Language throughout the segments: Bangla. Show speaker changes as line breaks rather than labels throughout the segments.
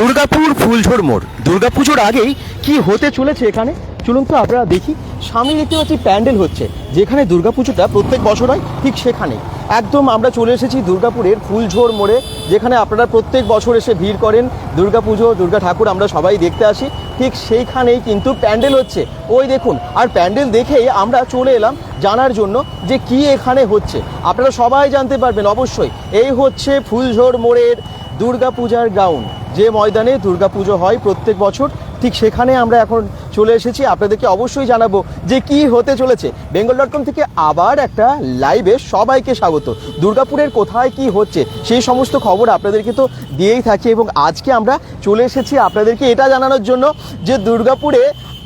দুর্গাপুর ফুলঝোর মোড়। দুর্গাপুজোর আগেই কি হতে চলেছে এখানে? চলুন তো আপনারা দেখি। সামনে দেখতে পাচ্ছি প্যান্ডেল হচ্ছে, যেখানে দুর্গাপুজোটা প্রত্যেক বছর হয়, ঠিক সেখানে একদম আমরা চলে এসেছি দুর্গাপুরের ফুলঝোর মোড়ে, যেখানে আপনারা প্রত্যেক বছর এসে ভিড় করেন। দুর্গাপুজো, দুর্গা ঠাকুর আমরা সবাই দেখতে আসি। ঠিক সেইখানেই কিন্তু প্যান্ডেল হচ্ছে। ওই দেখুন, আর প্যান্ডেল দেখেই আমরা চলে এলাম জানার জন্য যে কি এখানে হচ্ছে। আপনারা সবাই জানতে পারবেন অবশ্যই, এই হচ্ছে ফুলঝোর মোড়ের দুর্গাপূজার গ্রাউন্ড। যে ময়দানে দুর্গাপুজো হয় প্রত্যেক বছর, ঠিক সেখানে আমরা এখন চলে এসেছি। আপনাদেরকে অবশ্যই জানাব যে কি হতে চলেছে। বেঙ্গল ডট কম থেকে আবার একটা লাইভে সবাইকে স্বাগত। দুর্গাপুরের কোথায় কি হচ্ছে, সেই সমস্ত খবর আপনাদেরকে তো দিয়েই থাকি এবং আজকে আমরা চলে এসেছি আপনাদেরকে এটা জানানোর জন্য যে দুর্গাপুরে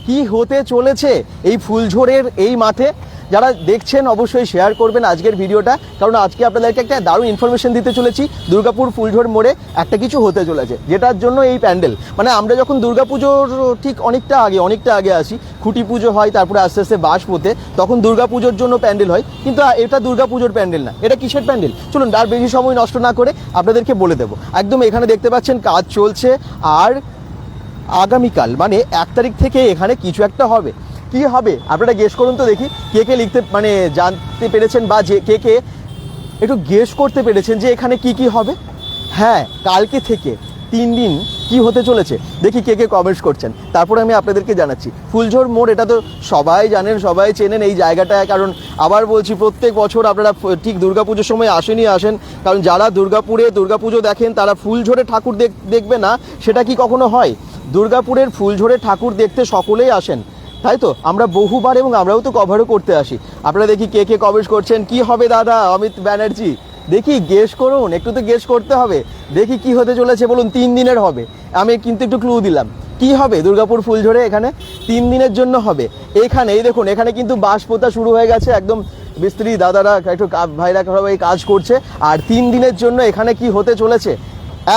কি হতে চলেছে। এই ফুলঝোরের এই মাঠে যারা দেখছেন অবশ্যই শেয়ার করবেন আজকের ভিডিওটা। কারণ আজকে আপনাদেরকে একটা দারুণ ইনফরমেশন দিতে চলেছি, দুর্গাপুর ফুলঝোর মোড়ে একটা কিছু হতে চলেছে, যেটার জন্য এই প্যান্ডেল। মানে আমরা যখন দুর্গাপুজোর ঠিক অনেকটা আগে অনেকটা আগে আসি, খুঁটি পুজো হয়, তারপরে আস্তে আস্তে বাস পোতে তখন দুর্গাপুজোর জন্য প্যান্ডেল হয়। কিন্তু এটা দুর্গাপুজোর প্যান্ডেল না, এটা কিসের প্যান্ডেল? চলুন, আর বেশি সময় নষ্ট না করে আপনাদেরকে বলে দেবো। একদম এখানে দেখতে পাচ্ছেন কাজ চলছে, আর আগামীকাল মানে এক তারিখ থেকে এখানে কিছু একটা হবে। কি হবে? আপনারা গেস করুন তো দেখি, কে কে লিখতে মানে জানতে পেরেছেন বা যে, কে কে একটু গেস করতে পেরেছেন যে এখানে কি কি হবে? হ্যাঁ কালকে থেকে তিন দিন কি হতে চলেছে? দেখি কে কে কমেন্টস করছেন। তারপরে আমি আপনাদেরকে জানাচ্ছি। ফুলঝোর মোড়, এটা তো সবাই জানেন, সবাই চেনেন এই জায়গাটায় কারণ আবার বলছি প্রত্যেক বছর আপনারা ঠিক দুর্গাপুজোর সময় আসেনই আসেন। কারণ যারা দুর্গাপুরে দুর্গাপুজো দেখেন, তারা ফুলঝোরে ঠাকুর দেখ- দেখবে না, সেটা কি কখনো হয়? দুর্গাপুরের ফুলঝোরে ঠাকুর দেখতে সকলেই আসেন। তাই তো? আমরা বহুবার এবং আমরাও তো কভারও করতে আসি। আপনারা দেখি কে কে কমেন্ট করছেন? কি হবে দাদা? অমিত ব্যানার্জি। দেখি গেস করুন। একটু তো গেস করতে হবে। দেখি কি হতে চলেছে। বলুন, তিন দিনের হবে। আমি কিন্তু একটু ক্লু দিলাম। কি হবে দুর্গাপুর ফুলঝোরে এখানে? তিন দিনের জন্য হবে। এখানে, এই দেখুন, এখানে কিন্তু বাঁশ পোতা শুরু হয়ে গেছে। একদম মিস্ত্রি, দাদারা, একটু ভাইরা সবাই কাজ করছে। আর তিন দিনের জন্য এখানে কি হতে চলেছে?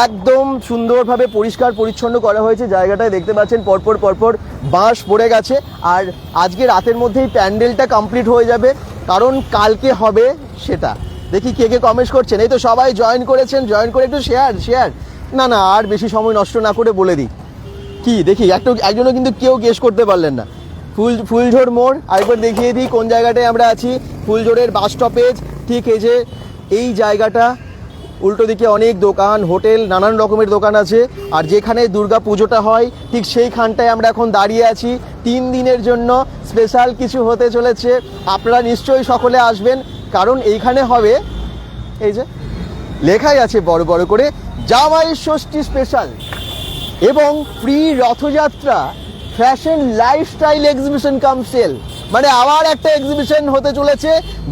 একদম সুন্দরভাবে পরিষ্কার, পরিচ্ছন্ন করা হয়েছে। জায়গাটায় দেখতে পাচ্ছেন, পরপর পরপর বাঁশ পড়ে গেছে আর আজকে রাতের মধ্যেই প্যান্ডেলটা কমপ্লিট হয়ে যাবে, কারণ কালকে হবে সেটা। দেখি কে কে কমেন্টস করছেন। এই তো সবাই জয়েন করেছেন জয়েন করে একটু শেয়ার শেয়ার না না, আর বেশি সময় নষ্ট না করে বলে দিই। কি, দেখি, একটু, একজনও কিন্তু কেউ গেস করতে পারলেন না। ফুল, ফুলঝোর মোড়, আরেকবার দেখিয়ে দিই কোন জায়গাটায় আমরা আছি। ফুলঝোরের বাস স্টপেজ ঠিক এই যে, এই জায়গাটা উল্টো দিকে অনেক দোকান, হোটেল, নানান রকমের দোকান আছে। আর যেখানে দুর্গা পুজোটা হয়, ঠিক সেইখানটায় আমরা এখন দাঁড়িয়ে আছি। তিন দিনের জন্য স্পেশাল কিছু হতে চলেছে। আপনারা নিশ্চয়ই সকলে আসবেন। কারণ এইখানে হবে, এই যে, লেখাই আছে বড় বড় করে, জামাই ষষ্ঠী স্পেশাল এবং free Rathyatra fashion lifestyle exhibition cum sale মানে আবার একটা এক্সিবিশন হতে চলেছে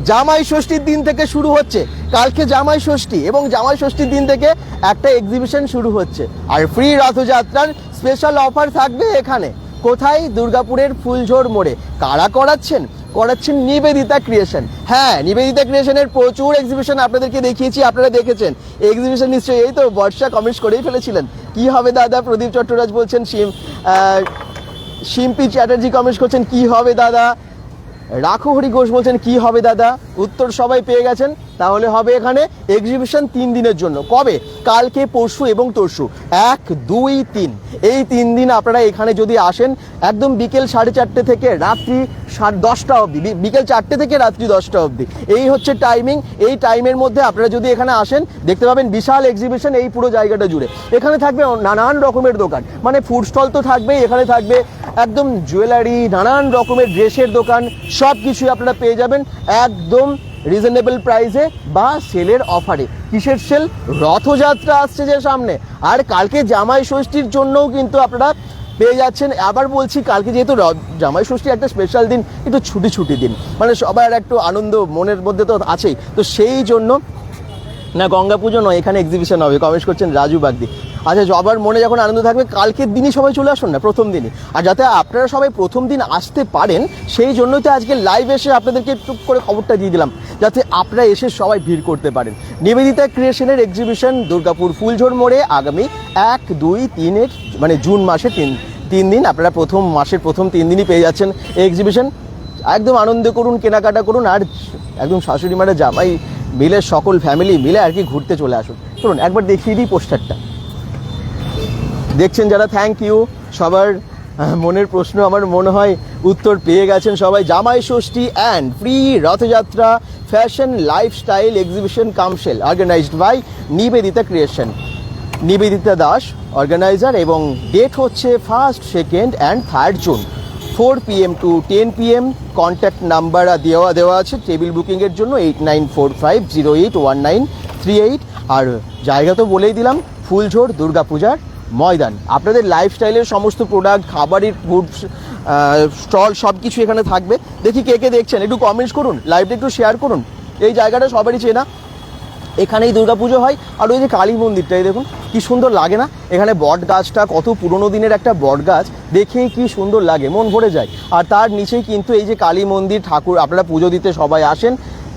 জামাই ষষ্ঠীর দিন থেকে শুরু হচ্ছে। কালকে জামাই ষষ্ঠী এবং জামাই ষষ্ঠীর দিন থেকে একটা এক্সিবিশন শুরু হচ্ছে। আর ফ্রি রথযাত্রার স্পেশাল অফার থাকবে এখানে। কোথায়? দুর্গাপুরের ফুলঝোর মোড়ে। কারা করাচ্ছেন? করাচ্ছেন নিবেদিতা ক্রিয়েশন হ্যাঁ নিবেদিতা ক্রিয়েশনের প্রচুর এক্সিবিশন আপনাদেরকে দেখিয়েছি, আপনারা দেখেছেন। এক্সিবিশন নিশ্চয়ই এই তো বর্ষা কমেন্টস করেই ফেলেছিলেন। কি হবে দাদা? প্রদীপ চট্টরাজ বলছেন, শিম শিম্পি চ্যাটার্জি কমেন্টস করছেন, কি হবে দাদা? রাখু হরি ঘোষ বলছেন কি হবে দাদা? উত্তর সবাই পেয়ে গেছেন। তাহলে হবে এখানে এক্সিবিশন তিন দিনের জন্য। কবে? কালকে, পরশু এবং তরশু। এক, দুই, তিন। এই তিন দিন আপনারা এখানে যদি আসেন, একদম বিকেল সাড়ে চারটে থেকে রাত্রি সাড়ে দশটা অবধি বিকেল চারটে থেকে রাত্রি দশটা অবধি। এই হচ্ছে টাইমিং এই টাইমের মধ্যে আপনারা যদি এখানে আসেন, দেখতে পাবেন বিশাল এক্সিবিশন এই পুরো জায়গাটা জুড়ে। এখানে থাকবে নানান রকমের দোকান। মানে ফুড স্টল তো থাকবেই, এখানে থাকবে একদম জুয়েলারি নানান রকমের ড্রেসের দোকান সব কিছুই আপনারা পেয়ে যাবেন। একদম রিজনেবল প্রাইসে বা সেলের অফারে। কিসের সেল? রথযাত্রা আসছে যে সামনে। আর কালকে জামাই ষষ্ঠীর জন্যও কিন্তু আপনারা পেয়ে যাচ্ছেন। আবার বলছি, কালকে যেহেতু জামাই ষষ্ঠী একটা স্পেশাল দিন, একটু ছুটি ছুটি দিন। মানে সবার একটু আনন্দ, মনের মধ্যে তো আছেই। তো সেই জন্য, না গঙ্গা পুজো নয়, এখানে এক্সিবিশন হবে। কমেন্ট করছেন রাজু বাগদি। আচ্ছা সবার মনে যখন আনন্দ থাকবে, কালকের দিনই সবাই চলে আসুন না, প্রথম দিনই। আর যাতে আপনারা সবাই প্রথম দিন আসতে পারেন, সেই জন্যই তো আজকে লাইভ এসে আপনাদেরকে একটু করে খবরটা দিয়ে দিলাম, যাতে আপনারা এসে সবাই ভিড় করতে পারেন। নিবেদিতা ক্রিয়েশনের এক্সিবিশন দুর্গাপুর ফুলঝোর মোড়ে আগামী এক, দুই, তিনের মানে জুন মাসে তিন তিন দিন, আপনারা প্রথম মাসের প্রথম তিন দিনই পেয়ে যাচ্ছেন এই এক্সিবিশন একদম আনন্দ করুন, কেনাকাটা করুন, আর একদম শাশুড়ি মারা জামাই মিলে সকল ফ্যামিলি মিলে আর কি ঘুরতে চলে আসুন। চলুন, একবার দেখিয়ে দিই পোস্টারটা দেখছেন যারা থ্যাংক ইউ সবার মনের প্রশ্ন, আমার মনে হয় উত্তর পেয়ে গেছেন সবাই। Jamai Shashthi and free Rathyatra fashion lifestyle exhibition council organised by Nivedita creation Nivedita Das organiser এবং ডেট হচ্ছে first second and third June four P M to ten P M contact number দেওয়া দেওয়া আছে। টেবিল বুকিংয়ের জন্য eight nine four five zero eight one nine three eight আর জায়গা তো বলেই দিলাম ফুলঝোড় দুর্গাপূজার ময়দান। আপনাদের লাইফস্টাইলের সমস্ত প্রোডাক্ট খাবারের ফুড স্টল সব কিছু এখানে থাকবে। দেখি কে কে দেখছেন। একটু কমেন্টস করুন লাইভটা একটু শেয়ার করুন। এই জায়গাটা সবারই চেনা। এখানেই দুর্গাপুজো হয়। আর ওই যে কালী মন্দিরটাই দেখুন, কি সুন্দর লাগে না? এখানে বট গাছটা কত পুরনো দিনের একটা বট গাছ দেখেই কি সুন্দর লাগে, মন ভরে যায়। আর তার নিচেই কিন্তু এই যে কালী মন্দির, ঠাকুর, আপনারা পুজো দিতে সবাই আসেন।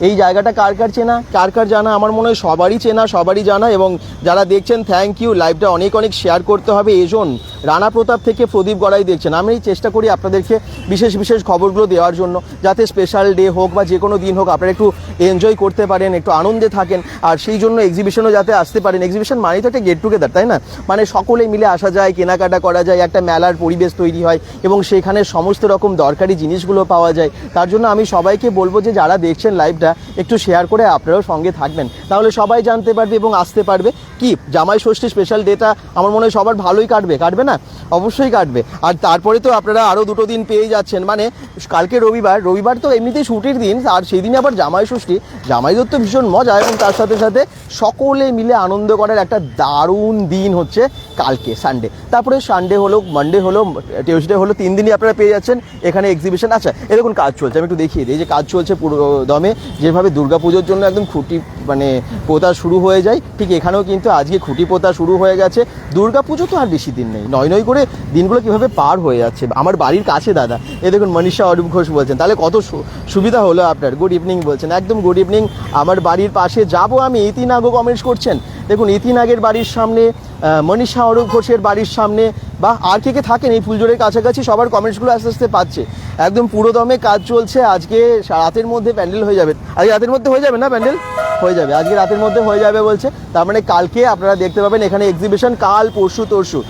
এই জায়গাটা কার কার চেনা? কার কার জানা? আমার মনে হয় সবারই চেনা, সবারই জানা এবং যারা দেখছেন থ্যাংক ইউ লাইভটা অনেক অনেক শেয়ার করতে হবে। এজন রানা প্রতাপ থেকে প্রদীপ গড়াই দেখছেন। আমি চেষ্টা করি আপনাদেরকে বিশেষ বিশেষ খবরগুলো দেওয়ার জন্য। যাতে স্পেশাল ডে হোক বা যে কোনো দিন হোক আপনারা একটু এনজয় করতে পারেন, একটু আনন্দে থাকেন। আর সেই জন্য এক্সিবিশনও যাতে আসতে পারেন। এক্সিবিশন মানেই তো একটা গেট টুগেদার তাই না? মানে সকলে মিলে আসা যায়, কেনাকাটা করা যায়, একটা মেলার পরিবেশ তৈরি হয় এবং সেখানে সমস্ত রকম দরকারি জিনিসগুলো পাওয়া যায়। তার জন্য আমি সবাইকে বলব যে, যারা দেখছেন লাইভটা একটু শেয়ার করে আপনারাও সঙ্গে থাকবেন। তাহলে সবাই জানতে পারবে এবং আসতে পারবে কি জামাই ষষ্ঠী স্পেশাল ডেটা আমার মনে হয় সবার ভালোই কাটবে। কাটবে না? অবশ্যই কাটবে। আর তারপরে তো আপনারা আরও দুটো দিন পেয়ে যাচ্ছেন। মানে কালকে রবিবার রবিবার তো এমনিতেই ছুটির দিন, আর সেই দিনে আবার জামাই ষষ্ঠী। জামাইদের তো ভীষণ মজা এবং তার সাথে সাথে সকলে মিলে আনন্দ করার একটা দারুণ দিন হচ্ছে। কালকে সানডে তারপরে সানডে হলো মানডে হলো টিউসডে হলো, তিন দিনই আপনারা পেয়ে যাচ্ছেন। এখানে এক্সিবিশন আচ্ছা এরকম কাজ চলছে, আমি একটু দেখিয়ে দিই। যে কাজ চলছে পুরো দমে, যেভাবে দুর্গাপুজোর জন্য একদম খুঁটি মানে পোতা শুরু হয়ে যায়, ঠিক এখানেও কিন্তু আজকে খুঁটি পোতা শুরু হয়ে গেছে। দুর্গাপুজো তো আর বেশি দিন নেই, নয় নয় করে দিনগুলো কীভাবে পার হয়ে যাচ্ছে। আমার বাড়ির কাছে, দাদা, এ দেখুন মনীষা অরূপ ঘোষ বলছেন, তাহলে কত সুবিধা হলো আপনার? গুড ইভিনিং বলছেন, একদম গুড ইভিনিং আমার বাড়ির পাশে যাব আমি ইতিন আগো কমেন্টস করছেন। দেখুন ইতিন আগের বাড়ির সামনে মনীষা অরূপ ঘোষের বাড়ির সামনে। বা আর কে কে থাকেন এই ফুলজোরের কাছাকাছি? সবার কমেন্টসগুলো আস্তে আস্তে পাচ্ছে। একদম পুরো দমে কাজ চলছে। আজকে রাতের মধ্যে প্যান্ডেল হয়ে যাবে। আজকে রাতের মধ্যে হয়ে যাবে না প্যান্ডেল? হয়ে যাবে। আজকে রাতের মধ্যে হয়ে যাবে বলছে। তার মানে কালকে আপনারা দেখতে পাবেন এখানে এক্সিবিশন কাল, পরশু, তরশু।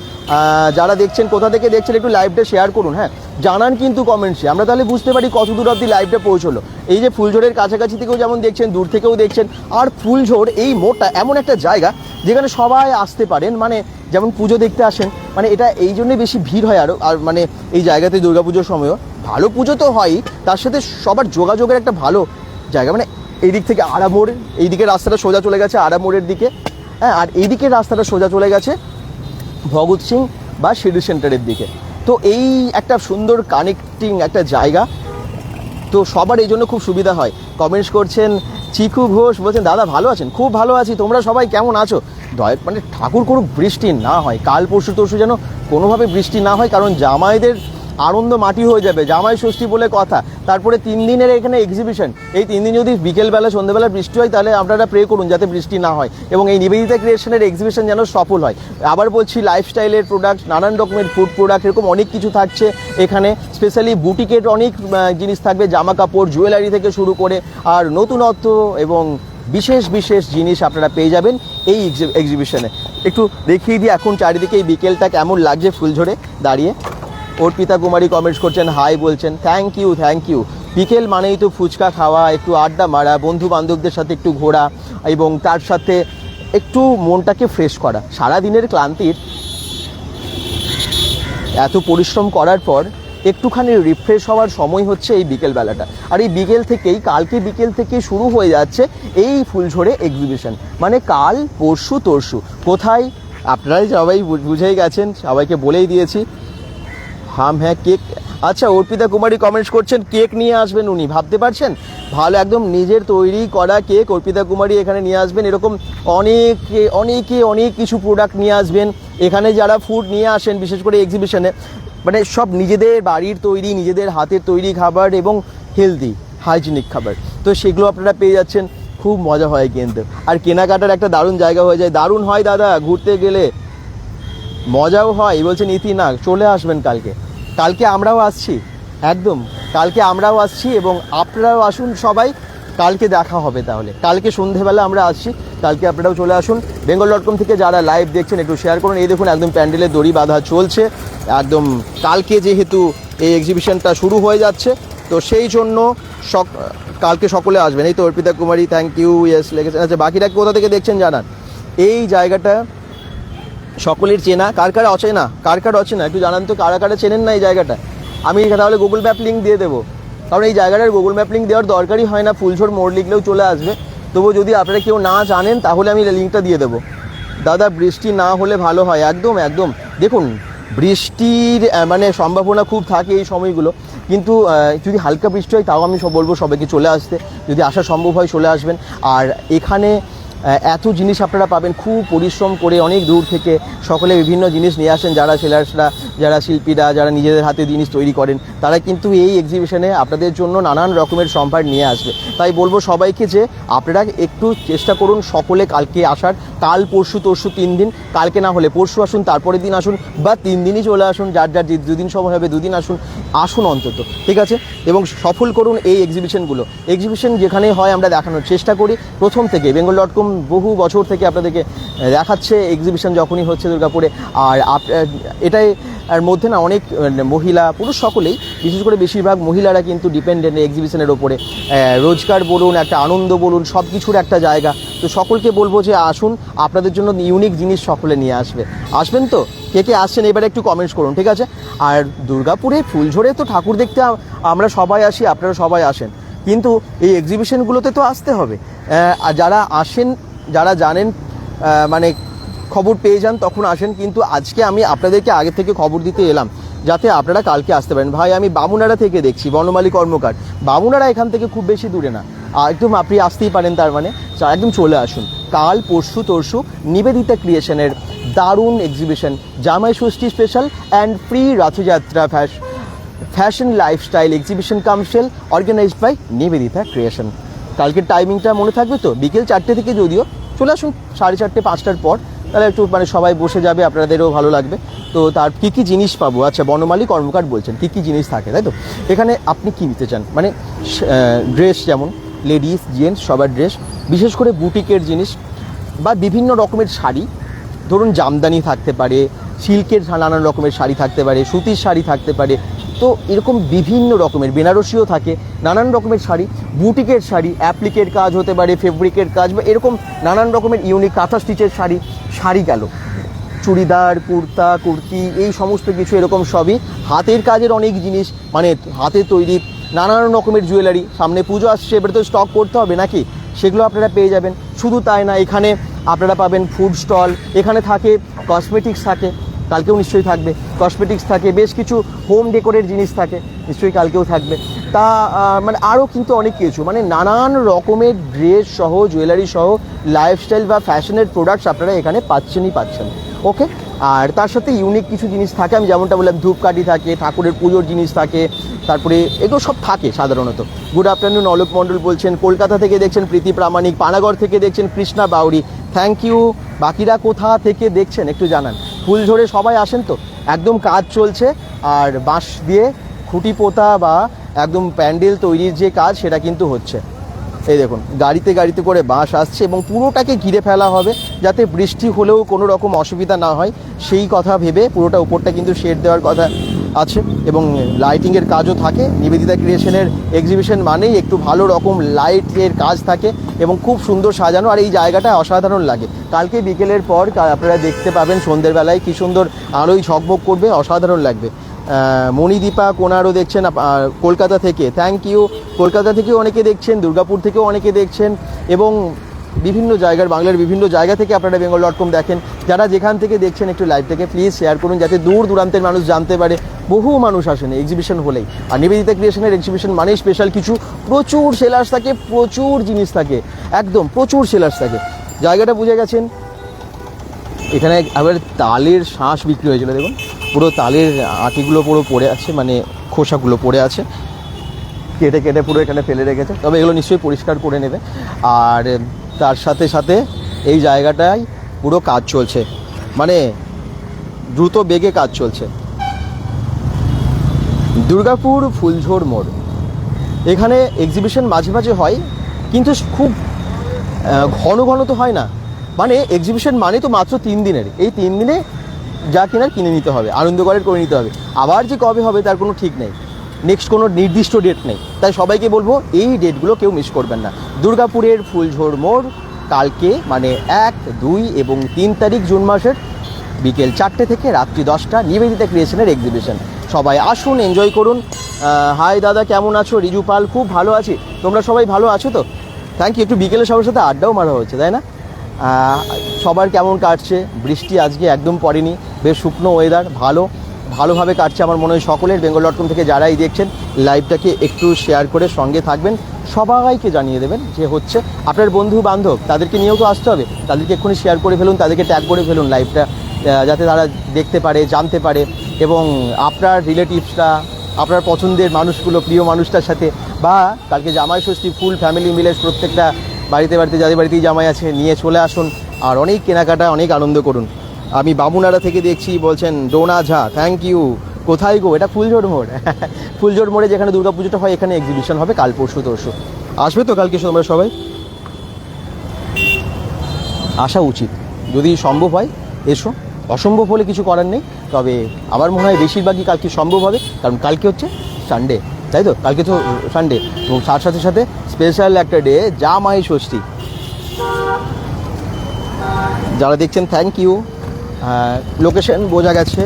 যারা দেখছেন, কোথা থেকে দেখছেন একটু লাইভটা শেয়ার করুন হ্যাঁ? জানান কিন্তু কমেন্টসে আমরা তাহলে বুঝতে পারি কত দূর অবধি লাইভটা পৌঁছলো। এই যে ফুলঝোড়ের কাছাকাছি থেকেও যেমন দেখছেন, দূর থেকেও দেখছেন, আর ফুলঝোড় এই মোড়টা এমন একটা জায়গা যেখানে সবাই আসতে পারেন মানে যেমন পুজো দেখতে আসেন মানে এটা এই জন্যই বেশি ভিড় হয় আরও আর মানে এই জায়গাতে দুর্গাপুজোর সময়ও। ভালো পুজো তো হয়ই তার সাথে সবার যোগাযোগের একটা ভালো জায়গা মানে এই দিক থেকে আড়ামোড় এই দিকে রাস্তাটা সোজা চলে গেছে আড়ামোড়ের দিকে। হ্যাঁ আর এই দিকের রাস্তাটা সোজা চলে গেছে ভগৎ সিং বা সিডি সেন্টারের দিকে। তো এই একটা সুন্দর কানেক্টিং একটা জায়গা। তো সবার এই জন্য খুব সুবিধা হয়। কমেন্টস করছেন চিকু ঘোষ, বলছেন, দাদা, ভালো আছেন? খুব ভালো আছি। তোমরা সবাই কেমন আছো? দয় মানে ঠাকুর কোনো বৃষ্টি না হয়। কাল পরশু তরশু যেন কোনোভাবে বৃষ্টি না হয়, কারণ জামাইদের আনন্দ মাটি হয়ে যাবে, জামাই ষষ্ঠী বলে কথা। তারপরে তিন দিনের এখানে এক্সিবিশন এই তিন দিন যদি বিকেলবেলা, সন্ধ্যেবেলা বৃষ্টি হয়, তাহলে আপনারা প্রে করুন যাতে বৃষ্টি না হয়। এবং এই নিবেদিতা ক্রিয়েশনের এক্সিবিশন যেন সফল হয়। আবার বলছি লাইফস্টাইলের প্রোডাক্ট নানান রকমের ফুড প্রোডাক্ট এরকম অনেক কিছু থাকছে এখানে। স্পেশালি বুটিকের অনেক জিনিস থাকবে জামা কাপড় জুয়েলারি থেকে শুরু করে, আর নতুনত্ব এবং বিশেষ বিশেষ জিনিস আপনারা পেয়ে যাবেন এই এক্সিবিশনে একটু দেখিয়ে দিই, এখন চারিদিকে এই বিকেলটা কেমন লাগছে ফুলঝরে? দাঁড়িয়ে। অর্পিতা কুমারী কমেন্টস করছেন হাই বলছেন থ্যাংক ইউ থ্যাংক ইউ বিকেল মানেই তো ফুচকা খাওয়া, একটু আড্ডা মারা বন্ধু বান্ধবদের সাথে একটু ঘোরা এবং তার সাথে একটু মনটাকে ফ্রেশ করা। সারা দিনের ক্লান্তির এত পরিশ্রম করার পর একটুখানি রিফ্রেশ হওয়ার সময় হচ্ছে এই বিকেলবেলাটা। আর এই বিকেল থেকেই, কালকে বিকেল থেকে শুরু হয়ে যাচ্ছে এই ফুলঝড়ে এক্সিবিশন মানে কাল, পরশু, তরশু। কোথায়? আপনারাই সবাই বুঝেই গেছেন, সবাইকে বলেই দিয়েছি। হাম হ্যাঁ কেক। আচ্ছা অর্পিতা কুমারী কমেন্টস করছেন, কেক নিয়ে আসবেন উনি, ভাবতে পারছেন? ভালো, একদম নিজের তৈরি করা কেক, অর্পিতা কুমারী এখানে নিয়ে আসবেন। এরকম অনেকে অনেকে অনেক কিছু প্রোডাক্ট নিয়ে আসবেন। এখানে যারা ফুড নিয়ে আসেন, বিশেষ করে এক্সিবিশনে মানে সব নিজেদের বাড়ির তৈরি, নিজেদের হাতের তৈরি খাবার এবং হেলদি হাইজিনিক খাবার। তো সেগুলো আপনারা পেয়ে যাচ্ছেন, খুব মজা হয় কিন্তু। আর কেনাকাটার একটা দারুণ জায়গা হয়ে যায়। দারুণ হয় দাদা, ঘুরতে গেলে। মজাও হয়, বলছেন ইতি না, চলে আসবেন কালকে। কালকে আমরাও আসছি। একদম, কালকে আমরাও আসছি এবং আপনারাও আসুন সবাই, কালকে দেখা হবে তাহলে। কালকে সন্ধেবেলা আমরা আসছি, কালকে আপনারাও চলে আসুন। বেঙ্গল ডট কম থেকে যারা লাইভ দেখছেন, একটু শেয়ার করুন। এই দেখুন, একদম প্যান্ডেলের দড়ি বাঁধা চলছে। একদম, কালকে যেহেতু এই এক্সিবিশনটা শুরু হয়ে যাচ্ছে, তো সেই জন্য সক, কালকে সকলে আসবেন। এই তো Arpita Kumari thank you yes লেগেছে। আচ্ছা বাকিরা কোথা থেকে দেখছেন জানান? এই জায়গাটা সকলের চেনা, কার কার অচেনা, কার কার অচেনা, একটু জানান তো কারা কারা চেনেন না এই জায়গাটা। আমি তাহলে গুগল ম্যাপ লিঙ্ক দিয়ে দেবো। কারণ এই জায়গাটার গুগল ম্যাপ লিঙ্ক দেওয়ার দরকারই হয় না ফুলঝোর মোড় লিখলেও চলে আসবে। তবু যদি আপনারা কেউ না জানেন, তাহলে আমি লিঙ্কটা দিয়ে দেবো। দাদা, বৃষ্টি না হলে ভালো হয়। একদম একদম। দেখুন, বৃষ্টির মানে সম্ভাবনা খুব থাকে এই সময়গুলো। কিন্তু যদি হালকা বৃষ্টি হয়, তাও আমি বলব সবাইকে চলে আসতে। যদি আসা সম্ভব হয়, চলে আসবেন। আর এখানে এত জিনিস আপনারা পাবেন, খুব পরিশ্রম করে অনেক দূর থেকে সকলে বিভিন্ন জিনিস নিয়ে আসেন, যারা সেলার্সরা, যারা শিল্পীরা, যারা নিজেদের হাতে জিনিস তৈরি করেন, তারা কিন্তু এই এক্সিবিশনে আপনাদের জন্য নানান রকমের সম্ভার নিয়ে আসবে। তাই বলব সবাইকে যে আপনারা একটু চেষ্টা করুন সকলে কালকে আসার, কাল, পরশু, তরশু তিন দিন, কালকে না হলে পরশু আসুন, তারপরের দিন আসুন, বা তিন দিনই চলে আসুন, যার যার দুদিন সময় হবে দুদিন আসুন আসুন অন্তত, ঠিক আছে? এবং সফল করুন এই এক্সিবিশনগুলো এক্সিবিশন যেখানে হয় আমরা দেখানোর চেষ্টা করি, প্রথম থেকে, বেঙ্গল ডট কম বহু বছর থেকে আপনাদেরকে দেখাচ্ছে এক্সিবিশন যখনই হচ্ছে দুর্গাপুরে। আর এটাই আর মধ্যে না অনেক মহিলা, পুরুষ সকলেই, বিশেষ করে বেশিরভাগ মহিলারা কিন্তু ডিপেন্ডেন্ট এক্সিবিশনের ওপরে। রোজগার বলুন, একটা আনন্দ বলুন সব কিছুর একটা জায়গা। তো সকলকে বলব যে আসুন, আপনাদের জন্য ইউনিক জিনিস সকলে নিয়ে আসবে। আসবেন তো? কে কে আসছেন এবারে একটু কমেন্টস করুন, ঠিক আছে? আর দুর্গাপুরে ফুলঝোরে তো ঠাকুর দেখতে আমরা সবাই আসি, আপনারা সবাই আসেন। কিন্তু এই এক্সিবিশনগুলোতে তো আসতে হবে। আর যারা আসেন, যারা জানেন মানে খবর পেয়ে যান, তখন আসেন। কিন্তু আজকে আমি আপনাদেরকে আগে থেকে খবর দিতে এলাম, যাতে আপনারা কালকে আসতে পারেন। ভাই, আমি বামুনারা থেকে দেখছি, বনমালী কর্মকার। বামুনারা এখান থেকে খুব বেশি দূরে না। একদম আপনি আসতেই পারেন তার মানে। একদম চলে আসুন। কাল, পরশু, তরশু, নিবেদিতা ক্রিয়েশনের দারুণ exhibition Jamai Shashthi special and free Rathyatra fash fashion lifestyle exhibition council organised by Nivedita creation কালকের টাইমিংটা মনে থাকবে তো? বিকেল চারটে থেকে যদিও। চলে আসুন সাড়ে চারটে, পাঁচটার পর। তাহলে একটু মানে সবাই বসে যাবে, আপনাদেরও ভালো লাগবে। তো তার কী কী জিনিস পাবো? আচ্ছা বনমালী কর্মকার বলছেন, কী কী জিনিস থাকে, তাই তো? এখানে আপনি কী নিতে চান? মানে ড্রেস যেমন লেডিস জেন্টস সবার ড্রেস বিশেষ করে বুটিকের জিনিস, বা বিভিন্ন রকমের শাড়ি। ধরুন, জামদানি থাকতে পারে, সিল্কের নানান রকমের শাড়ি থাকতে পারে, সুতির শাড়ি থাকতে পারে তো এরকম বিভিন্ন রকমের, বেনারসিও থাকে, নানান রকমের শাড়ি, বুটিকের শাড়ি অ্যাপ্লিকের কাজ হতে পারে ফেব্রিকের কাজ, বা এরকম নানান রকমের ইউনিক কাঁথা স্টিচের শাড়ি শাড়ি গেল। চুড়িদার, কুর্তা, কুর্তি, এই সমস্ত কিছু এরকম সবই। হাতের কাজের অনেক জিনিস মানে হাতে তৈরি নানান রকমের জুয়েলারি সামনে পুজো আসছে, এবারে তো স্টক করতে হবে নাকি? সেগুলো আপনারা পেয়ে যাবেন। শুধু তাই না, এখানে আপনারা পাবেন ফুড স্টল এখানে থাকে কসমেটিক্স থাকে কালকেও নিশ্চয়ই থাকবে। কসমেটিক্স থাকে, বেশ কিছু হোম ডেকোরের জিনিস থাকে, নিশ্চয়ই কালকেও থাকবে। তা মানে আরও কিন্তু অনেক কিছু মানে নানান রকমের ড্রেস সহ জুয়েলারি সহ লাইফস্টাইল বা ফ্যাশনের প্রোডাক্টস আপনারা এখানে পাচ্ছেনই পাচ্ছেন। ওকে আর তার সাথে ইউনিক কিছু জিনিস থাকে, আমি যেমনটা বললাম, ধূপকাঠি থাকে, ঠাকুরের পুজোর জিনিস থাকে, তারপরে এগুলো সব থাকে সাধারণত। গুড আফটারনুন অলোক মণ্ডল বলছেন, কলকাতা থেকে দেখছেন প্রীতি প্রামাণিক, পানাগড় থেকে দেখছেন কৃষ্ণা বাউরি। থ্যাংক ইউ বাকিরা কোথা থেকে দেখছেন, একটু জানান। ফুল ঝরে সবাই আসেন তো? একদম কাজ চলছে, আর বাঁশ দিয়ে খুঁটি পোতা বা একদম প্যান্ডেল তৈরির যে কাজ, সেটা কিন্তু হচ্ছে। এই দেখুন, গাড়িতে গাড়িতে করে বাঁশ আসছে এবং পুরোটাকে ঘিরে ফেলা হবে যাতে বৃষ্টি হলেও কোনো রকম অসুবিধা না হয়। সেই কথা ভেবে পুরোটা উপরটা কিন্তু শেড দেওয়ার কথা আছে এবং লাইটিংয়ের কাজও থাকে। নিবেদিতা ক্রিয়েশনের এক্সিবিশন মানেই একটু ভালো রকম লাইটের কাজ থাকে এবং খুব সুন্দর সাজানো আর এই জায়গাটা অসাধারণ লাগে। কালকে বিকেলের পর আপনারা দেখতে পাবেন সন্ধ্যের বেলায় কী সুন্দর আলোয় ঝকমক করবে, অসাধারণ লাগবে। মণিদীপা কোনারও দেখছেন কলকাতা থেকে। থ্যাংক ইউ কলকাতা থেকেও অনেকে দেখছেন, দুর্গাপুর থেকেও অনেকে দেখছেন এবং বিভিন্ন জায়গার, বাংলার বিভিন্ন জায়গা থেকে আপনারা বেঙ্গল ডট কম দেখেন। যারা যেখান থেকে দেখছেন একটু লাইভ থেকে প্লিজ শেয়ার করুন যাতে দূর দূরান্তের মানুষ জানতে পারে। বহু মানুষ আসেন এক্সিবিশন হলেই। আর নিবেদিতা ক্রিয়েশনের এক্সিবিশন মানেই স্পেশাল কিছু। প্রচুর সেলার্স থাকে, প্রচুর জিনিস থাকে। একদম, প্রচুর সেলার্স থাকে। জায়গাটা বুঝে গেছেন? এখানে আবার তালের শাঁস বিক্রি হয়েছিল, দেখুন। পুরো তালের আটিগুলো পুরো পড়ে আছে মানে খোসাগুলো পড়ে আছে। কেটে কেটে পুরো এখানে ফেলে রেখেছে। তবে এগুলো নিশ্চয়ই পরিষ্কার করে নেবে। আর তার সাথে সাথে এই জায়গাটায় পুরো কাজ চলছে। মানে দ্রুত বেগে কাজ চলছে। দুর্গাপুর ফুলঝোর মোড়। এখানে এক্সিবিশন মাঝে মাঝে হয়, কিন্তু খুব ঘন ঘন তো হয় না। মানে এক্সিবিশন মানে তো মাত্র তিন দিনের। এই তিন দিনে যা কেনার কিনে নিতে হবে, আনন্দগড়ের করে নিতে হবে। আবার যে কবে হবে তার কোনো ঠিক নেই। নেক্সট কোনো নির্দিষ্ট ডেট নেই। তাই সবাইকে বলব, এই ডেটগুলো কেউ মিস করবেন না। দুর্গাপুরের ফুলঝোর মোড়, কালকে মানে এক, দুই এবং তিন তারিখ জুন মাসের বিকেল চারটে থেকে রাত্রি দশটা নিবেদিতা ক্রিয়েশনের এক্সিবিশন সবাই আসুন এনজয় করুন। হাই দাদা, কেমন আছো? রিজু পাল খুব ভালো আছি। তোমরা সবাই ভালো আছো তো? থ্যাংক ইউ একটু বিকেলে সবার সাথে আড্ডাও মারা হচ্ছে তাই না? সবার কেমন কাটছে? বৃষ্টি আজকে একদম পড়েনি। বেশ শুকনো ওয়েদার ভালো। ভালোভাবে কাটছে আমার মনে হয় সকলের। বেঙ্গল ডট কম থেকে যারাই দেখছেন লাইভটাকে একটু শেয়ার করে সঙ্গে থাকবেন। সবাইকে জানিয়ে দেবেন যে হচ্ছে আপনার বন্ধু বান্ধব তাদেরকে নিয়েও তো আসতে হবে। তাদেরকে এক্ষুনি শেয়ার করে ফেলুন, তাদেরকে ট্যাগ করে ফেলুন লাইভটা যাতে তারা দেখতে পারে, জানতে পারে। এবং আপনার রিলেটিভসরা আপনার পছন্দের মানুষগুলো, প্রিয় মানুষটার সাথে, বা কালকে জামাই ষষ্ঠী ফুল ফ্যামিলি মিলে প্রত্যেকটা বাড়িতে বাড়িতে যাদের বাড়িতেই জামাই আছে, নিয়ে চলে আসুন। আর অনেক কেনাকাটা, অনেক আনন্দ করুন। আমি বাবুনারা থেকে দেখছি বলছেন, ডোনা ঝা থ্যাংক ইউ কোথায় গো? এটা ফুলঝোড় মোড়। ফুলঝোড় মোড়ে যেখানে দুর্গা পুজোটা হয়, এখানে এক্সিবিশন হবে কাল পরশু, তরশু। আসবে তো কালকে তোমরা সবাই? আসা উচিত। যদি সম্ভব হয়, এসো। অসম্ভব হলে কিছু করার নেই, তবে আমার মনে হয় বেশিরভাগই কালকে সম্ভব হবে, কারণ কালকে হচ্ছে সানডে তাই তো? কালকে তো সানডে এবং তার সাথে সাথে স্পেশাল একটা ডে জামাই ষষ্ঠী। যারা দেখছেন থ্যাংক ইউ লোকেশন বোঝা গেছে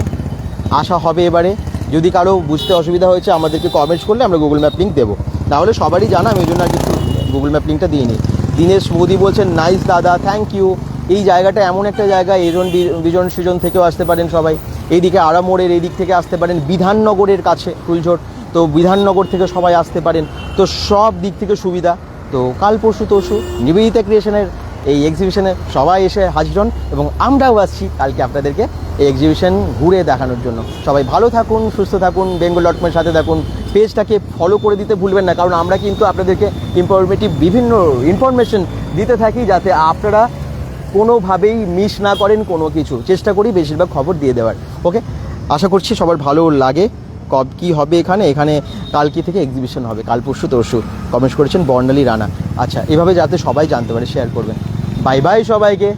আসা হবে এবারে। যদি কারও বুঝতে অসুবিধা হয়েছে, আমাদেরকে কমেন্টস করলে আমরা গুগল ম্যাপ লিঙ্ক দেবো। তাহলে সবারই জানা, আমি ওই জন্য আর কি গুগল ম্যাপ লিঙ্কটা দিয়ে নিই দীনেশ মোদি বলছেন নাইস দাদা থ্যাংক ইউ এই জায়গাটা এমন একটা জায়গা, এজন বিজন সৃজন থেকেও আসতে পারেন সবাই। এইদিকে আরামোড়ের এই দিক থেকে আসতে পারেন, বিধাননগরের কাছে ফুলঝোট তো বিধাননগর থেকে সবাই আসতে পারেন। তো সব দিক থেকে সুবিধা। তো কাল পরশু তরশু নিবেদিতা ক্রিয়েশনের এই এক্সিবিশনে সবাই এসে হাজির হন এবং আমরাও আসছি কালকে আপনাদেরকে এই এক্সিবিশন ঘুরে দেখানোর জন্য। সবাই ভালো থাকুন, সুস্থ থাকুন বেঙ্গল ডট সাথে থাকুন। পেজটাকে ফলো করে দিতে ভুলবেন না, কারণ আমরা কিন্তু আপনাদেরকে ইনফরমেটিভ বিভিন্ন ইনফরমেশন দিতে থাকি যাতে আপনারা কোনোভাবেই মিস না করেন কোনো কিছু। চেষ্টা করি বেশিরভাগ খবর দিয়ে দেওয়ার। ওকে আশা করছি সবার ভালো লাগে। কব কি হবে এখানে? এখানে কালকে থেকে এক্সিবিশন হবে। কাল পরশু তরশু কমেন্টস করেছেন বর্ণালী রানা। আচ্ছা এভাবে যাতে সবাই জানতে পারে শেয়ার করবেন। বাই বাই সবাইকে।